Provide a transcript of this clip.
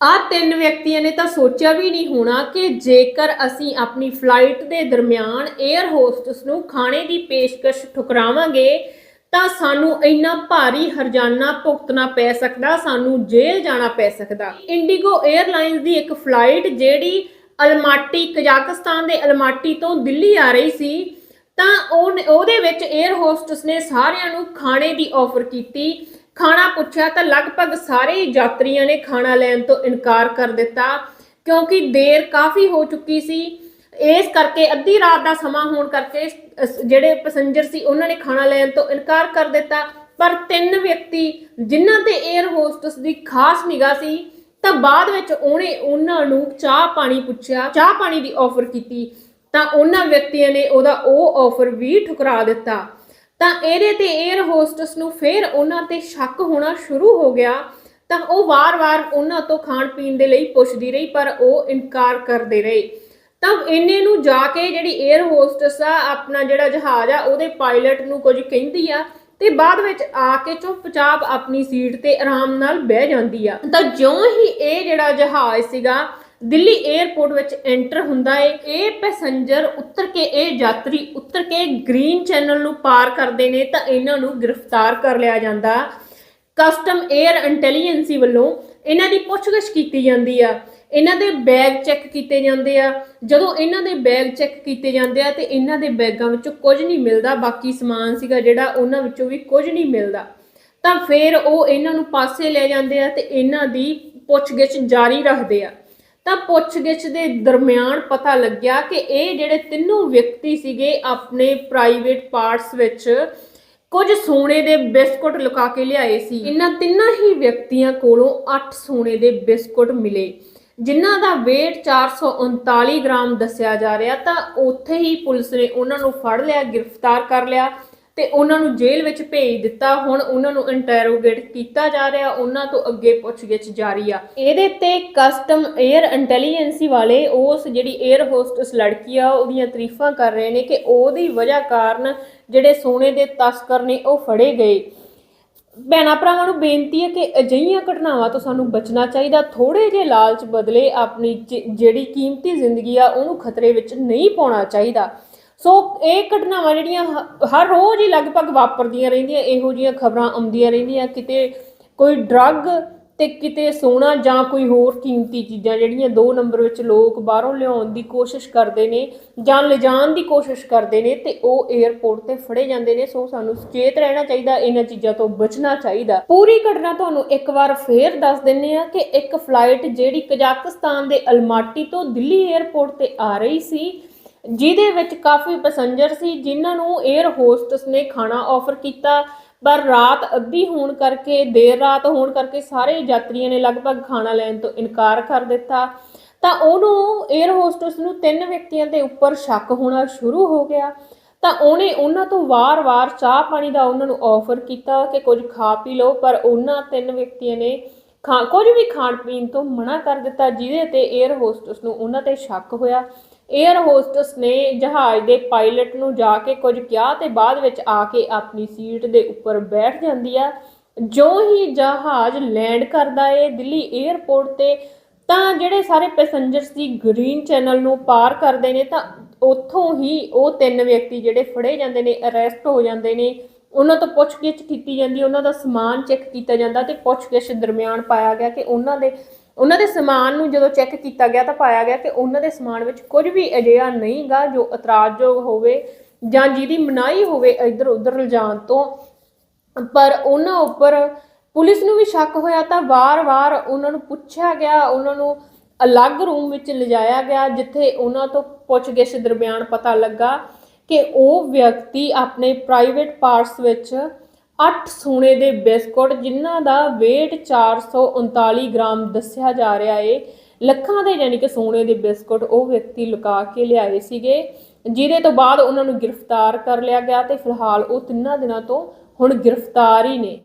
ਆ ਤਿੰਨ ਵਿਅਕਤੀਆਂ ਨੇ ਤਾਂ ਸੋਚਿਆ ਵੀ ਨਹੀਂ ਹੋਣਾ ਕਿ ਜੇਕਰ ਅਸੀਂ ਆਪਣੀ ਫਲਾਈਟ ਦੇ ਦਰਮਿਆਨ 에ਅਰ ਹੋਸਟਸ ਨੂੰ ਖਾਣੇ ਦੀ ਪੇਸ਼ਕਸ਼ ਠੁਕਰਾਵਾਂਗੇ, ਤਾਂ ਸਾਨੂੰ ਇੰਨਾ ਭਾਰੀ ਹਰਜਾਨਾ ਭੁਗਤਣਾ ਪੈ ਸਕਦਾ, ਸਾਨੂੰ ਜੇਲ੍ਹ ਜਾਣਾ ਪੈ ਸਕਦਾ। ਇੰਡੀਗੋ 에ਅਰਲਾਈਨਸ ਦੀ ਇੱਕ ਫਲਾਈਟ ਜਿਹੜੀ ਅਲਮਾਟੀ, ਕਜ਼ਾਕਿਸਤਾਨ ਦੇ ਅਲਮਾਟੀ ਤੋਂ ਦਿੱਲੀ ਆ ਰਹੀ ਸੀ, ਤਾਂ ਉਹਦੇ ਵਿੱਚ 에ਅਰ ਹੋਸਟਸ ਨੇ ਸਾਰਿਆਂ ਨੂੰ ਖਾਣੇ ਦੀ ਆਫਰ ਕੀਤੀ। ਖਾਣਾ ਪੁੱਛਿਆ ਤਾਂ ਲਗਭਗ ਸਾਰੇ ਯਾਤਰੀਆਂ ਨੇ ਖਾਣਾ ਲੈਣ ਤੋਂ ਇਨਕਾਰ ਕਰ ਦਿੱਤਾ, ਕਿਉਂਕਿ ਦੇਰ ਕਾਫੀ ਹੋ ਚੁੱਕੀ ਸੀ। ਇਸ ਕਰਕੇ ਅੱਧੀ ਰਾਤ ਦਾ ਸਮਾਂ ਹੋਣ ਕਰਕੇ ਜਿਹੜੇ ਪੈਸੇਂਜਰ ਸੀ ਉਹਨਾਂ ਨੇ ਖਾਣਾ ਲੈਣ ਤੋਂ ਇਨਕਾਰ ਕਰ ਦਿੱਤਾ। ਪਰ ਤਿੰਨ ਵਿਅਕਤੀ ਜਿਨ੍ਹਾਂ ਤੇ 에ਅਰ ਹੋਸਟਸ ਦੀ ਖਾਸ ਨਿਗਾਹ ਸੀ, ਤਾਂ ਬਾਅਦ ਵਿੱਚ ਉਹਨੇ ਉਹਨਾਂ ਨੂੰ ਚਾਹ ਪਾਣੀ ਪੁੱਛਿਆ, ਚਾਹ ਪਾਣੀ ਦੀ ਆਫਰ ਕੀਤੀ, ਤਾਂ ਉਹਨਾਂ ਵਿਅਕਤੀਆਂ ਨੇ ਉਹਦਾ ਉਹ ਆਫਰ ਵੀ ਠੁਕਰਾ ਦਿੱਤਾ। ਤਾਂ ਇਹਦੇ ਤੇ 에ਅਰ ਹੋਸਟਸ ਨੂੰ ਫਿਰ ਉਹਨਾਂ ਤੇ ਸ਼ੱਕ ਹੋਣਾ ਸ਼ੁਰੂ ਹੋ ਗਿਆ। ਤਾਂ ਉਹ ਵਾਰ-ਵਾਰ ਉਹਨਾਂ ਤੋਂ ਖਾਣ ਪੀਣ ਦੇ ਲਈ ਪੁੱਛਦੀ ਰਹੀ, ਪਰ ਉਹ ਇਨਕਾਰ ਕਰਦੇ ਰਹੇ। ਤਾਂ ਇਹਨੇ ਨੂੰ ਜਾ ਕੇ ਜਿਹੜੀ 에ਅਰ ਹੋਸਟਸ ਆ, ਆਪਣਾ ਜਿਹੜਾ ਜਹਾਜ਼ ਆ, ਉਹਦੇ ਪਾਇਲਟ ਨੂੰ ਕੁਝ ਕਹਿੰਦੀ ਆ ਤੇ ਬਾਅਦ ਵਿੱਚ ਆ ਕੇ ਚੁੱਪਚਾਪ ਆਪਣੀ ਸੀਟ ਤੇ ਆਰਾਮ ਨਾਲ ਬਹਿ ਜਾਂਦੀ ਆ। ਤਾਂ ਜਿਉਂ ਹੀ ਇਹ ਜਿਹੜਾ ਜਹਾਜ਼ ਸੀਗਾ ਦਿੱਲੀ 에ਅਰਪੋਰਟ ਵਿੱਚ ਐਂਟਰ ਹੁੰਦਾ ਏ। ਇਹ ਪੈਸੇਂਜਰ ਉਤਰ ਕੇ ਇਹ ਯਾਤਰੀ ਉਤਰ ਕੇ ਗ੍ਰੀਨ ਚੈਨਲ ਨੂੰ ਪਾਰ ਕਰਦੇ ਨੇ ਤਾਂ ਇਹਨਾਂ ਨੂੰ ਗ੍ਰਿਫਤਾਰ ਕਰ ਲਿਆ ਜਾਂਦਾ। ਕਸਟਮ 에ਅਰ ਇੰਟੈਲੀਜੈਂਸੀ ਵੱਲੋਂ ਇਹਨਾਂ ਦੀ ਪੁੱਛਗਿੱਛ ਕੀਤੀ ਜਾਂਦੀ ਆ। ਇਹਨਾਂ ਦੇ ਬੈਗ ਚੈੱਕ ਕੀਤੇ ਜਾਂਦੇ ਆ। ਜਦੋਂ ਇਹਨਾਂ ਦੇ ਬੈਗ ਚੈੱਕ ਕੀਤੇ ਜਾਂਦੇ ਆ ਤੇ ਇਹਨਾਂ ਦੇ ਬੈਗਾਂ ਵਿੱਚੋਂ ਕੁਝ ਨਹੀਂ ਮਿਲਦਾ। ਬਾਕੀ ਸਮਾਨ ਸੀਗਾ ਜਿਹੜਾ ਉਹਨਾਂ ਵਿੱਚੋਂ ਵੀ ਕੁਝ ਨਹੀਂ ਮਿਲਦਾ। ਤਾਂ ਫਿਰ ਉਹ ਇਹਨਾਂ ਨੂੰ ਪਾਸੇ ਲੈ ਜਾਂਦੇ ਆ ਤੇ ਇਹਨਾਂ ਦੀ ਪੁੱਛਗਿੱਛ ਜਾਰੀ ਰੱਖਦੇ ਆ। ਤਾਂ ਪੁੱਛਗਿੱਛ ਦੇ ਦਰਮਿਆਨ ਪਤਾ ਲੱਗਿਆ ਕਿ ਇਹ ਜਿਹੜੇ ਤਿੰਨੋਂ ਵਿਅਕਤੀ ਸੀਗੇ ਆਪਣੇ ਪ੍ਰਾਈਵੇਟ ਪਾਰਟਸ ਵਿੱਚ ਕੁਝ ਸੋਨੇ ਦੇ ਬਿਸਕੁਟ ਲੁਕਾ ਕੇ ਲਿਆਏ ਸੀ। ਇਹਨਾਂ ਤਿੰਨਾਂ ਹੀ ਵਿਅਕਤੀਆਂ ਕੋਲੋਂ 8 ਸੋਨੇ ਦੇ ਬਿਸਕੁਟ ਮਿਲੇ। ਜਿਨ੍ਹਾਂ ਦਾ weight 439 ਗ੍ਰਾਮ ਦੱਸਿਆ ਜਾ ਰਿਹਾ ਤਾਂ ਉੱਥੇ ਹੀ ਪੁਲਿਸ ਨੇ ਉਹਨਾਂ ਨੂੰ ਫੜ ਲਿਆ, ਗ੍ਰਿਫਤਾਰ ਕਰ ਲਿਆ ਤੇ ਉਹਨਾਂ ਨੂੰ ਜੇਲ੍ਹ ਵਿੱਚ ਭੇਜ ਦਿੱਤਾ। ਹੁਣ ਉਹਨਾਂ ਨੂੰ ਇੰਟਰੋਗੇਟ ਕੀਤਾ ਜਾ ਰਿਹਾ। ਉਹਨਾਂ ਤੋਂ ਅੱਗੇ ਪੁੱਛਗਿੱਛ ਜਾਰੀ ਆ। ਇਹਦੇ ਤੇ ਕਸਟਮ 에ਅਰ ਇੰਟੈਲੀਜੈਂਸੀ ਵਾਲੇ ਉਸ ਜਿਹੜੀ 에ਅਰ ਹੋਸਟਸ ਲੜਕੀ ਆ, ਉਹਦੀਆਂ ਤਾਰੀਫਾਂ ਕਰ ਰਹੇ ਨੇ ਕਿ ਉਹਦੀ ਵਜ੍ਹਾ ਕਾਰਨ ਜਿਹੜੇ ਸੋਨੇ ਦੇ ਤਸਕਰ ਨੇ, ਉਹ ਫੜੇ ਗਏ। ਭੈਣਾਂ, ਭਰਾਵਾਂ ਨੂੰ ਬੇਨਤੀ ਹੈ ਕਿ ਅਜਿਹੀਆਂ ਘਟਨਾਵਾਂ ਤੋਂ ਸਾਨੂੰ ਬਚਣਾ ਚਾਹੀਦਾ। ਥੋੜੇ ਜਿਹੇ ਲਾਲਚ ਬਦਲੇ ਆਪਣੀ ਜ- ਜਿਹੜੀ ਕੀਮਤੀ ਜ਼ਿੰਦਗੀ ਆ, ਉਹਨੂੰ ਖਤਰੇ ਵਿੱਚ ਨਹੀਂ ਪਾਉਣਾ ਚਾਹੀਦਾ। ਸੋ ਇਹ ਘਟਨਾਵਾਂ ਜਿਹੜੀਆਂ ਹ- ਹਰ ਰੋਜ਼ ਹੀ ਲਗਭਗ ਵਾਪਰਦੀਆਂ ਰਹਿੰਦੀਆਂ, ਇਹੋ ਜਿਹੀਆਂ ਖਬਰਾਂ ਆਉਂਦੀਆਂ ਰਹਿੰਦੀਆਂ। ਕਿਤੇ ਕੋਈ ਡਰੱਗ ਤੇ ਕਿਤੇ ਸੋਨਾ ਜਾਂ ਕੋਈ ਹੋਰ ਕੀਮਤੀ ਚੀਜ਼ਾਂ ਜਿਹੜੀਆਂ ਦੋ ਨੰਬਰ ਵਿੱਚ ਲੋਕ ਬਾਹਰੋਂ ਲਿਆਉਣ ਦੀ ਕੋਸ਼ਿਸ਼ ਕਰਦੇ ਨੇ ਜਾਂ ਲਿਜਾਣ ਦੀ ਕੋਸ਼ਿਸ਼ ਕਰਦੇ ਨੇ ਤੇ ਉਹ 에ਅਰਪੋਰਟ ਤੇ ਫੜੇ ਜਾਂਦੇ ਨੇ। ਸੋ ਸਾਨੂੰ ਸੁਚੇਤ ਰਹਿਣਾ ਚਾਹੀਦਾ, ਇਹਨਾਂ ਚੀਜ਼ਾਂ ਤੋਂ ਬਚਣਾ ਚਾਹੀਦਾ। ਪੂਰੀ ਘਟਨਾ ਤੁਹਾਨੂੰ ਇੱਕ ਵਾਰ ਫੇਰ ਦੱਸ ਦਿੰਨੇ ਆ ਕਿ ਇੱਕ ਫਲਾਈਟ ਜਿਹੜੀ ਕਜ਼ਾਕਿਸਤਾਨ ਦੇ ਅਲਮਾਟੀ ਤੋਂ ਦਿੱਲੀ 에ਅਰਪੋਰਟ ਤੇ ਆ ਰਹੀ ਸੀ ਜਿਹਦੇ ਵਿੱਚ ਕਾਫੀ ਪੈਸੇਂਜਰ ਸੀ, ਜਿਨ੍ਹਾਂ ਨੂੰ 에ਅਰ ਹੋਸਟਸ ਨੇ ਖਾਣਾ ਆਫਰ ਕੀਤਾ। ਪਰ ਰਾਤ ਅੱਧੀ ਹੋਣ ਕਰਕੇ, ਦੇਰ ਰਾਤ ਹੋਣ ਕਰਕੇ ਸਾਰੇ ਯਾਤਰੀਆਂ ਨੇ ਲਗਭਗ ਖਾਣਾ ਲੈਣ ਤੋਂ ਇਨਕਾਰ ਕਰ ਦਿੱਤਾ। ਤਾਂ ਉਹਨੂੰ 에ਅਰ ਹੋਸਟਸ ਨੂੰ ਤਿੰਨ ਵਿਅਕਤੀਆਂ ਦੇ ਉੱਪਰ ਸ਼ੱਕ ਹੋਣਾ ਸ਼ੁਰੂ ਹੋ ਗਿਆ। ਤਾਂ ਉਹਨੇ ਉਹਨਾਂ ਤੋਂ ਵਾਰ-ਵਾਰ ਚਾਹ ਪਾਣੀ ਦਾ ਉਹਨਾਂ ਨੂੰ ਆਫਰ ਕੀਤਾ ਕਿ ਕੁਝ ਖਾ ਪੀ ਲਓ, ਪਰ ਉਹਨਾਂ ਤਿੰਨ ਵਿਅਕਤੀਆਂ ਨੇ ਖਾ ਕੁਝ ਵੀ ਖਾਣ ਪੀਣ ਤੋਂ ਮਨਾ ਕਰ ਦਿੱਤਾ ਜਿਹਦੇ ਤੇ 에ਅਰ ਹੋਸਟਸ ਨੂੰ ਉਹਨਾਂ ਤੇ ਸ਼ੱਕ ਹੋਇਆ। 에ਅਰ ਹੋਸਟਸ ਨੇ ਜਹਾਜ਼ ਦੇ ਪਾਇਲਟ ਨੂੰ ਜਾ ਕੇ ਕੁਝ ਕਿਹਾ ਤੇ ਬਾਅਦ ਵਿੱਚ ਆ ਕੇ ਆਪਣੀ ਸੀਟ ਦੇ ਉੱਪਰ ਬੈਠ ਜਾਂਦੀ ਆ। ਜੋ ਹੀ ਜਹਾਜ਼ ਲੈਂਡ ਕਰਦਾ ਏ ਦਿੱਲੀ 에ਅਰਪੋਰਟ ਤੇ, ਤਾਂ ਜਿਹੜੇ ਸਾਰੇ ਪੈਸੰਜਰਸ ਸੀ ਗ੍ਰੀਨ ਚੈਨਲ ਨੂੰ ਪਾਰ ਕਰਦੇ ਨੇ, ਤਾਂ ਉੱਥੋਂ ਹੀ ਉਹ ਤਿੰਨ ਵਿਅਕਤੀ ਜਿਹੜੇ ਫੜੇ ਜਾਂਦੇ ਨੇ ਅਰੈਸਟ ਹੋ ਜਾਂਦੇ ਨੇ। ਉਹਨਾਂ ਤੋਂ ਪੁੱਛਗਿੱਛ ਕੀਤੀ ਜਾਂਦੀ, ਉਹਨਾਂ ਦਾ ਸਮਾਨ ਚੈੱਕ ਕੀਤਾ ਜਾਂਦਾ ਤੇ ਪੁੱਛਗਿੱਛ ਦਰਮਿਆਨ ਪਾਇਆ ਗਿਆ ਕਿ ਉਹਨਾਂ ਦੇ ਉਹਨਾਂ ਦੇ ਸਮਾਨ ਨੂੰ ਜਦੋਂ ਚੈੱਕ ਕੀਤਾ ਗਿਆ ਤਾਂ ਪਾਇਆ ਗਿਆ ਕਿ ਉਹਨਾਂ ਦੇ ਸਮਾਨ ਵਿੱਚ ਕੁਝ ਵੀ ਅਜਿਹਾ ਨਹੀਂਗਾ ਜੋ ਇਤਰਾਜ਼ਯੋਗ ਹੋਵੇ ਜਾਂ ਜਿਹਦੀ ਮਨਾਹੀ ਹੋਵੇ ਇੱਧਰ ਉੱਧਰ ਲਿਜਾਣ ਤੋਂ। ਪਰ ਉਹਨਾਂ ਉੱਪਰ ਪੁਲਿਸ ਨੂੰ ਵੀ ਸ਼ੱਕ ਹੋਇਆ ਤਾਂ ਵਾਰ-ਵਾਰ ਉਹਨਾਂ ਨੂੰ ਪੁੱਛਿਆ ਗਿਆ, ਉਹਨਾਂ ਨੂੰ ਅਲੱਗ ਰੂਮ ਵਿੱਚ ਲਿਜਾਇਆ ਗਿਆ, ਜਿੱਥੇ ਉਹਨਾਂ ਤੋਂ ਪੁੱਛਗਿੱਛ ਦਰਮਿਆਨ ਪਤਾ ਲੱਗਾ ਕਿ ਉਹ ਵਿਅਕਤੀ ਆਪਣੇ ਪ੍ਰਾਈਵੇਟ ਪਾਰਟਸ ਵਿੱਚ 8 ਸੋਨੇ ਦੇ ਬਿਸਕੁਟ, ਜਿਨ੍ਹਾਂ ਦਾ weight 439 ਗ੍ਰਾਮ ਦੱਸਿਆ ਜਾ ਰਿਹਾ ਏ, ਲੱਖਾਂ ਦੇ ਯਾਨੀ ਕਿ ਸੋਨੇ ਦੇ ਬਿਸਕੁਟ ਉਹ ਵਿਅਕਤੀ ਲੁਕਾ ਕੇ ਲਿਆਏ ਸੀਗੇ, ਜਿਹਦੇ ਤੋਂ ਬਾਅਦ ਉਹਨਾਂ ਨੂੰ ਗ੍ਰਿਫਤਾਰ ਕਰ ਲਿਆ ਗਿਆ ਤੇ ਫਿਲਹਾਲ ਉਹ ਤਿੰਨਾਂ ਦਿਨਾਂ ਤੋਂ ਹੁਣ ਗ੍ਰਿਫਤਾਰ ਹੀ ਨੇ।